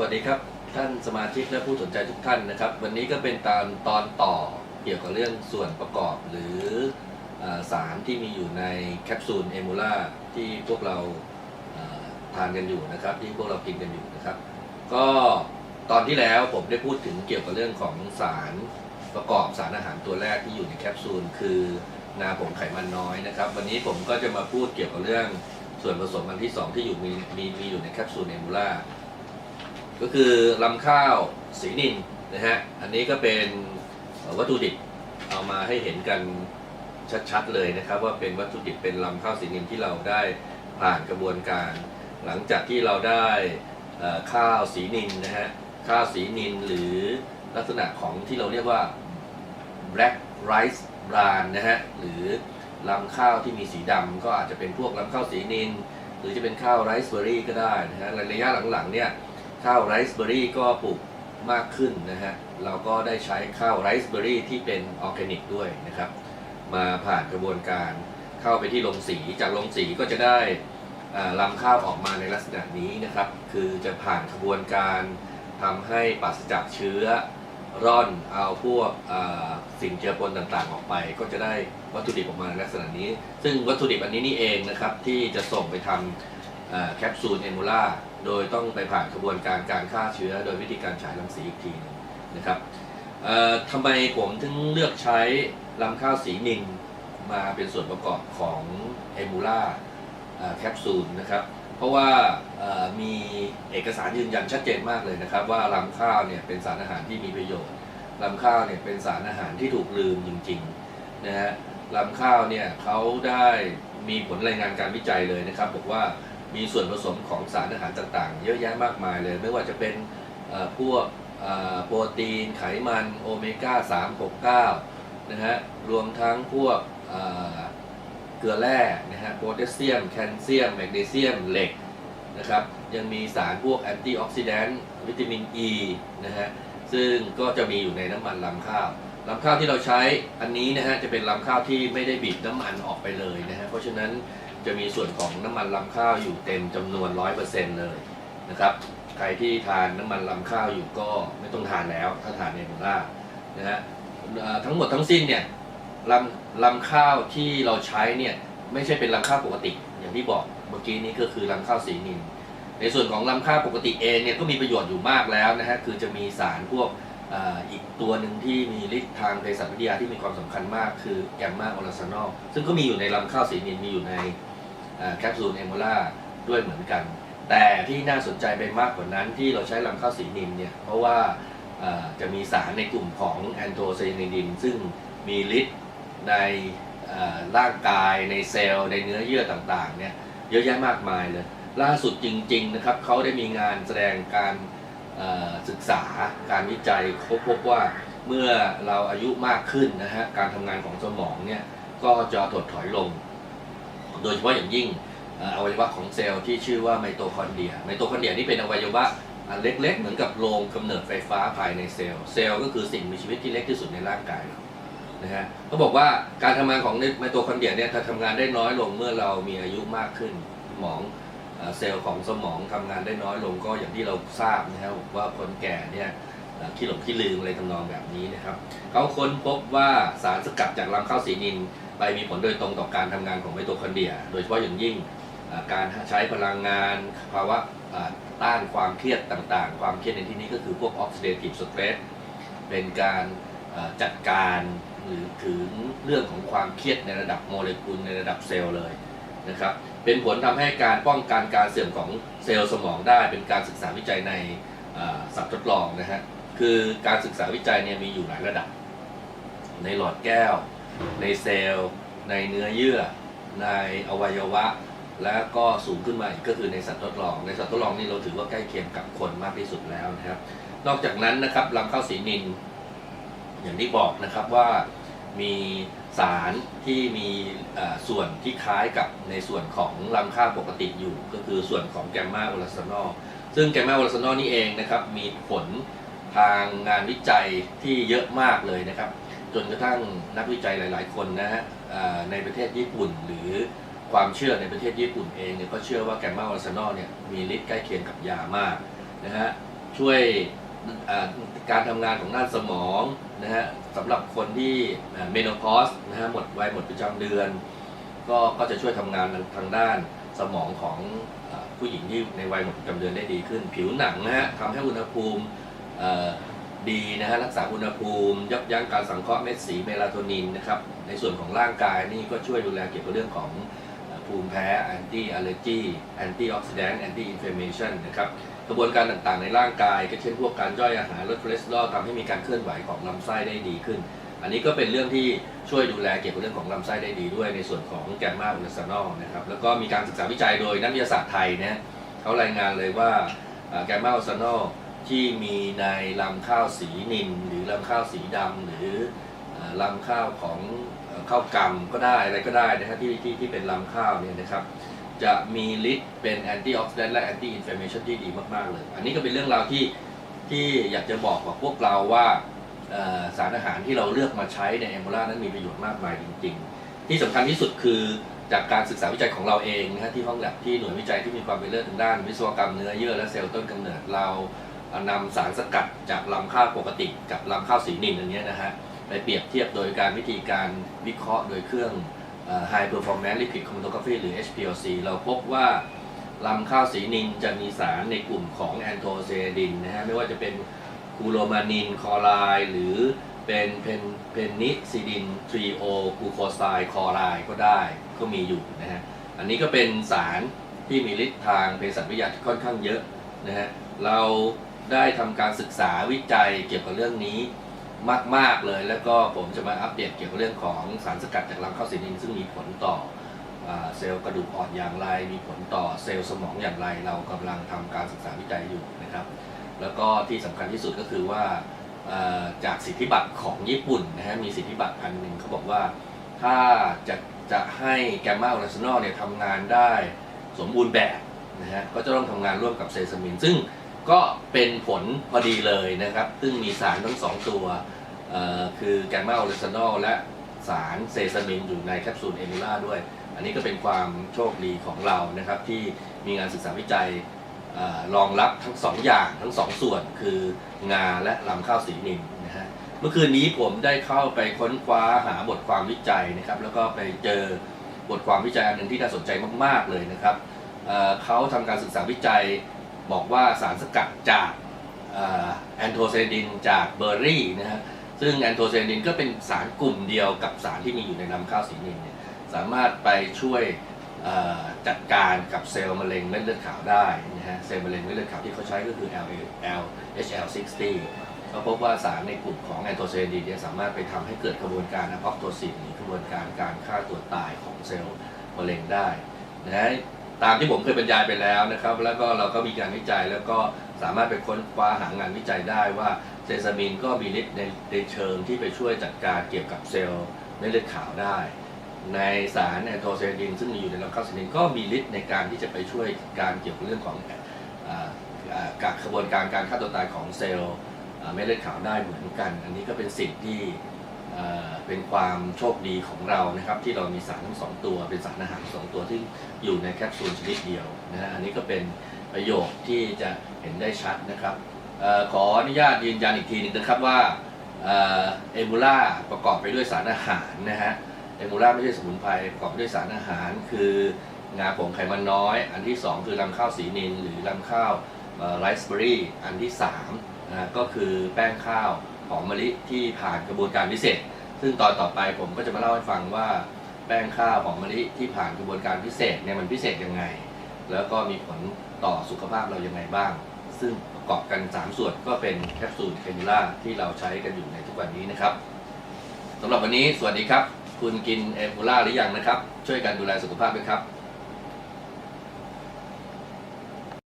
วัสดีครับท่านสมาชิกและผู้สนใจทุกท่านนะครับ วันนี้ก็เป็นตอนตอนต่อเกี่ยวกับเรื่องส่วนประกอบหรืออสารที่มีอยู่ในแคปซูลเอมูล่าที่พวกเราทานกันอยู่นะครับ ที่พวกเรากินกันอยู่นะครับ ก็ตอนที่แล้วผมได้พูดถึงเกี่ยวกับเรื่องของสารประกอบสารอาหารตัวแรกที่อยู่ในแคปซูลคือนาผงไขมันน้อยนะครับ วันนี้ผมก็จะมาพูดเกี่ยวกับเรื่องส่วนผสมอันที่สองที่อยู่มีมีมีอยู่ในแคปซูลเอมูล่า ก็คือลำข้าวสีนินนะฮะอันนี้ก็เป็นวัตถุดิบเอามาให้เห็นกันชัดๆเลยนะครับ ว่าเป็นวัตถุดิบเป็นลำข้าวสีนินที่เราได้ผ่านกระบวนการ หลังจากที่เราได้ข้าวสีนินนะฮะข้าวสีนินหรือลักษณะของที่เราเรียกว่า black rice bran นะฮะหรือลำข้าวที่มีสีดำก็อาจจะเป็นพวกลำข้าวสีนิน หรือจะเป็นข้าวไรซ์เบอร์รี่ก็ได้นะฮะระยะหลังๆเนี่ย ข้าวไรซ์เบอร์รี่ก็ปลูกมากขึ้นนะฮะ เราก็ได้ใช้ข้าวไรซ์เบอร์รี่ที่เป็นออร์แกนิกด้วยนะครับ มาผ่านกระบวนการเข้าไปที่โรงสี จากโรงสีก็จะได้ลำข้าวออกมาในลักษณะนี้นะครับ คือจะผ่านกระบวนการทำให้ปราศจากเชื้อร่อนเอาพวกสิ่งเจือปนต่างๆ ออกไป ก็จะได้วัตถุดิบออกมาในลักษณะนี้ ซึ่งวัตถุดิบอันนี้นี่เองนะครับที่จะส่งไปทำอ่า แคปซูลเอมูล่าโดยต้องไปผ่านกระบวนการการฆ่าเชื้อ โดยวิธีการฉายรังสีอีกทีหนึงนะครับทำไมผมถึงเลือกใช้ลำข้าวสีนินมาเป็นส่วนประกอบของเอมูล่าแคปซูลนะครับ เพราะว่ามีเอกสารยืนยันชัดเจนมากเลยนะครับ ว่าลำข้าวเนี่ยเป็นสารอาหารที่มีประโยชน์ลำข้าวเนี่ยเป็นสารอาหารที่ถูกลืมจริงๆนะฮะลำข้าวเนี่ยเขาได้มีผลรายงานการวิจัยเลยนะครับ บอกว่า มีส่วนผสมของสารอาหารต่างๆ เยอะแยะมากมายเลย ไม่ว่าจะเป็นพวกโปรตีนไขมันโอเมก้า 3 6 9 นะฮะ รวมทั้งพวกเอ่อเกลือแร่นะฮะโพแทสเซียม แคลเซียม แมกนีเซียม เหล็กนะครับ ยังมีสารพวกแอนตี้ออกซิแดนต์วิตามินอ e, ีนะฮะ ซึ่งก็จะมีอยู่ในน้ำมันลำข้าวลำข้าวที่เราใช้อันนี้นะฮะจะเป็นลำข้าวที่ไม่ได้บีบน้ำมันออกไปเลยนะฮะ เพราะฉะนั้น จะมีส่วนของน้ำมันลำข้าวอยู่เต็มจำนวน 100%เลยนะครับ ใครที่ทานน้ำมันลำข้าวอยู่ก็ไม่ต้องทานแล้ว ถ้าทานเนมูล่านะฮะทั้งหมดทั้งสิ้นเนี่ยลำลำข้าวที่เราใช้เนี่ยไม่ใช่เป็นลำข้าวปกติอย่างที่บอกเมื่อกี้นี้ก็คือลำข้าวสีนินในส่วนของลำข้าวปกติเองเนี่ยก็มีประโยชน์อยู่มากแล้วนะฮะคือจะมีสารพวกอ,อีกตัวหนึ่งที่มีฤทธิ์ทางเภสัชวิทยาที่มีความสำคัญมากคือแกมมาโอลาซานอลซึ่งก็มีอยู่ในลำข้าวสีนินมีอยู่ใน แคปซูลเอมูล่าด้วยเหมือนกัน แต่ที่น่าสนใจไปมากกว่านั้นที่เราใช้ลำข้าวสีนินเนี่ย เพราะว่าจะมีสารในกลุ่มของแอนโทไซยานิน ซึ่งมีฤทธิ์ในร่างกายในเซลล์ในเนื้อเยื่อต่างๆเนี่ยเยอะแยะมากมายเลย ล่าสุดจริง ๆ นะครับเขาได้มีงานแสดงการศึกษาการวิจัยเขาพบว่าเมื่อเราอายุมากขึ้นนะฮะการทำงานของสมองเนี่ยก็จะถดถอยลง โดยเฉพาะอย่างยิ่งอวัยวะของเซลล์ที่ชื่อว่าไมโตคอนเดรีย ไมโตคอนเดรียนี่เป็นอวัยวะเล็กๆ เหมือนกับโรงกำเนิดไฟฟ้าภายในเซลล์ เซลล์ก็คือสิ่งมีชีวิตที่เล็กที่สุดในร่างกายเรา นะฮะเขาบอกว่าการทำงานของไมโตคอนเดรียเนี่ยจะทำงานได้น้อยลงเมื่อเรามีอายุมากขึ้นสมองเซลล์ของสมองทำงานได้น้อยลงก็อย่างที่เราทราบนะครับว่าคนแก่เนี่ย ขี้หลงขี้ลืมอะไรทำนองแบบนี้นะครับเขาค้นพบว่าสารสกัดจากลำข้าวสีนินไปมีผลโดยตรงต่อการทำงานของไมโตคอนเดรีย โดยเฉพาะอย่างยิ่งการใช้พลังงานภาวะต้านความเครียดต่างๆ ความเครียดในที่นี้ก็คือพวก oxidative stress เป็นการจัดการหรือถึงเรื่องของความเครียดในระดับโมเลกุลในระดับเซลล์เลยนะครับ เป็นผลทำให้การป้องกันการเสื่อมของเซลล์สมองได้ เป็นการศึกษาวิจัยในสัตว์ทดลองนะฮะ คือการศึกษาวิจัยเนี่ยมีอยู่หลายระดับ ในหลอดแก้ว ในเซลล์ ในเนื้อเยื่อ ในอวัยวะ แล้วก็สูงขึ้นมาอีกก็คือในสัตว์ทดลอง ในสัตว์ทดลองนี่เราถือว่าใกล้เคียงกับคนมากที่สุดแล้วนะครับ นอกจากนั้นนะครับลำข้าวสีนิน อย่างที่บอกนะครับว่ามีสารที่มีส่วนที่คล้ายกับในส่วนของลำข้าวปกติอยู่ ก็คือส่วนของแกมมาโอลาซานอลซึ่งแกมมาโอลาซานอลนี่เองนะครับมีผล ทางงานวิจัยที่เยอะมากเลยนะครับ จนกระทั่งนักวิจัยหลาย ๆ คนนะฮะในประเทศญี่ปุ่น หรือความเชื่อในประเทศญี่ปุ่นเองเนี่ยก็เชื่อว่าแกมมาโอลาซานอลเนี่ยมีฤทธิ์ใกล้เคียงกับยามากนะฮะช่วยการทำงานของด้านสมองนะฮะสำหรับคนที่เมโนพอสนะฮะหมดวัยหมดประจำเดือน ก็ก็จะช่วยทำงานทางด้านสมองของอผู้หญิงที่ในวัยหมดประจำเดือนได้ดีขึ้น ผิวหนังนะฮะทำให้อุณหภูมิ ดีนะฮะรักษาอุณหภูมิ ยับยั้งการสังเคราะห์เม็ดสีเมลาโทนินนะครับในส่วนของร่างกายนี่ก็ช่วยดูแลเกี่ยวกับเรื่องของภูมิแพ้ anti allergy anti oxidant anti inflammation นะครับกระบวนการต่างๆในร่างกาย ก็เช่นพวกการย่อยอาหารลดคอเลสเตอรอลทำให้มีการเคลื่อนไหวของลำไส้ได้ดีขึ้น อันนี้ก็เป็นเรื่องที่ช่วยดูแลเกี่ยวกับเรื่องของลำไส้ได้ดีด้วย ในส่วนของแกมมาอุลซานอลนะครับแล้วก็มีการศึกษาวิจัยโดยนักวิทยาศาสตร์ไทยนะเขารายงานเลยว่าแกมมาอุลซานอล ที่มีในลำข้าวสีนิลหรือลำข้าวสีดำหรือลำข้าวของข้าวกำก็ได้อะไรก็ได้นะฮะที่ที่ที่เป็นลำข้าวเนี่ยนะครับจะมีฤทธิ์เป็นแอนตี้ออกซิแดนต์และแอนตี้อินฟลามเมชันที่ดีมากๆเลย อันนี้ก็เป็นเรื่องราวที่ที่อยากจะบอกกับพวกเราว่าสารอาหารที่เราเลือกมาใช้ในแอมโบล่านั้นมีประโยชน์มากมายจริง ๆ ที่สำคัญที่สุดคือจากการศึกษาวิจัยของเราเองนะฮะที่ห้องแลบที่หน่วยวิจัยที่มีความเป็นเลิศทางด้าน วิศวกรรมเนื้อเยื่อและเซลล์ต้นกำเนิดเรา นำสารสกัดจากลำข้าวปกติกับลำข้าวสีนิลอันนี้นะฮะไปเปรียบเทียบโดยการวิธีการวิเคราะห์โดยเครื่องเอ่อ High Performance Liquid Chromatography หรือ HPLC เราพบว่าลำข้าวสีนิลจะมีสารในกลุ่มของแอนโทไซยานินนะฮะไม่ว่าจะเป็นกูโรมานินคอไรด์หรือเป็นเพนเพนนิซิดินทรีโอกูโคไซคอไรด์ก็ได้ก็มีอยู่นะฮะอันนี้ก็เป็นสารที่มีฤทธิ์ทางเภสัชวิทยาค่อนข้างเยอะนะฮะเรา ได้ทำการศึกษาวิจัยเกี่ยวกับเรื่องนี้มาก ๆ เลย แล้วก็ผมจะมาอัปเดตเกี่ยวกับเรื่องของสารสกัดจากลำข้าวสีนิลซึ่งมีผลต่ออเซลล์กระดูกอ่อนอย่างไร มีผลต่อเซลล์สมองอย่างไร เรากำลังทำการศึกษาวิจัยอยู่นะครับ แล้วก็ที่สำคัญที่สุดก็คือว่าจากสิทธิบัตรของญี่ปุ่นนะฮะมีสิทธิบัตรอันหนึ่งเขาบอกว่าถ้าจะจะให้แกมมาโอเลสเนอลเนี่ยทำงานได้สมบูรณ์แบบนะฮะก็จะต้องทำงานร่วมกับเซซามิน ซึ่ง ก็เป็นผลพอดีเลยนะครับ ซึ่งมีสารทั้งสองตัวคือแกมมาโอเลสเนอลและสารเซซามินอยู่ในแคปซูลเอมูล่าด้วย อันนี้ก็เป็นความโชคดีของเรานะครับที่มีงานศึกษาวิจัยเออรองรับทั้งสองอย่างทั้งสองส่วนคืองาและลำข้าวสีนิลนะฮะเมื่อคืนนี้ผมได้เข้าไปค้นคว้าหาบทความวิจัยนะครับ แล้วก็ไปเจอบทความวิจัยอันหนึ่งที่น่าสนใจมาก ๆ เลยนะครับเเขาทำการศึกษาวิจัย บอกว่าสารสกัดจากแอนโทไซยานินจากเบอร์รี่นะฮะซึ่งแอนโทไซยานินก็เป็นสารกลุ่มเดียวกับสารที่มีอยู่ในลำข้าวสีนิลเนี่ยสามารถไปช่วยจัดการกับเซลล์มะเร็งเม็ดเลือดขาวได้นะฮะเซลล์มะเร็งเม็ดเลือดขาวที่เขาใช้ก็คือ LL HL60 เขาพบว่าสารในกลุ่มของแอนโทไซยานินเนี่ยสามารถไปทำให้เกิดกระบวนการอะพอปโทซินหรือกระบวนการการฆ่าตัวตายของเซลล์มะเร็งได้นะฮะ ตามที่ผมเคยบรรยายไปแล้วนะครับ แล้วก็เราก็มีการวิจัยแล้วก็สามารถไปค้นคว้าหางานวิจัยได้ว่าเซซามินก็มีฤทธิ์ในในเชิงที่ไปช่วยจัดการเกี่ยวกับเซลล์เม็ดเลือดขาวได้ ในสารแอนโทไซยานินซึ่งมีอยู่ในลำข้าวสีนินก็มีฤทธิ์ในการที่จะไปช่วยการเกี่ยวกับเรื่องของกระบวนการการฆ่าตัวตายของเซลล์เม็ดเลือดขาวได้เหมือนกัน อันนี้ก็เป็นสิ่งที่ เป็นความโชคดีของเรานะครับ ที่เรามีสารทั้งสองตัว เป็นสารอาหารสองตัวที่อยู่ในแคปซูลชนิดเดียวนะฮะอันนี้ก็เป็นประโยชน์ที่จะเห็นได้ชัดนะครับออขออนุญาตยืนยันอีกทีหนึงนะครับว่าเอมูล่าประกอบไปด้วยสารอาหารนะฮะเอมูล่าไม่ใช่สมุนไพรประกอบด้วยสารอาหาร คืองาผงไขมันน้อย อันที่สองคือลำข้าวสีนิลหรือลำข้าวไรซ์เบอรี่อันที่สามนะฮะก็คือแป้งข้าวหอมมะลิที่ผ่านกระบวนการพิเศษ ซึ่งตอนต่อไปผมก็จะมาเล่าให้ฟังว่าแป้งข้าวหอมมะลิที่ผ่านกระบวนการพิเศษเนี่ยมันพิเศษยังไง แล้วก็มีผลต่อสุขภาพเรายังไงบ้าง ซึ่งประกอบกัน 3 ส่วนก็เป็นแคปซูลเคนิล่าที่เราใช้กันอยู่ในทุกวันนี้นะครับสำหรับวันนี้สวัสดีครับ คุณกินเอมูล่าหรือยังนะครับ ช่วยกันดูแลสุขภาพด้วยครับ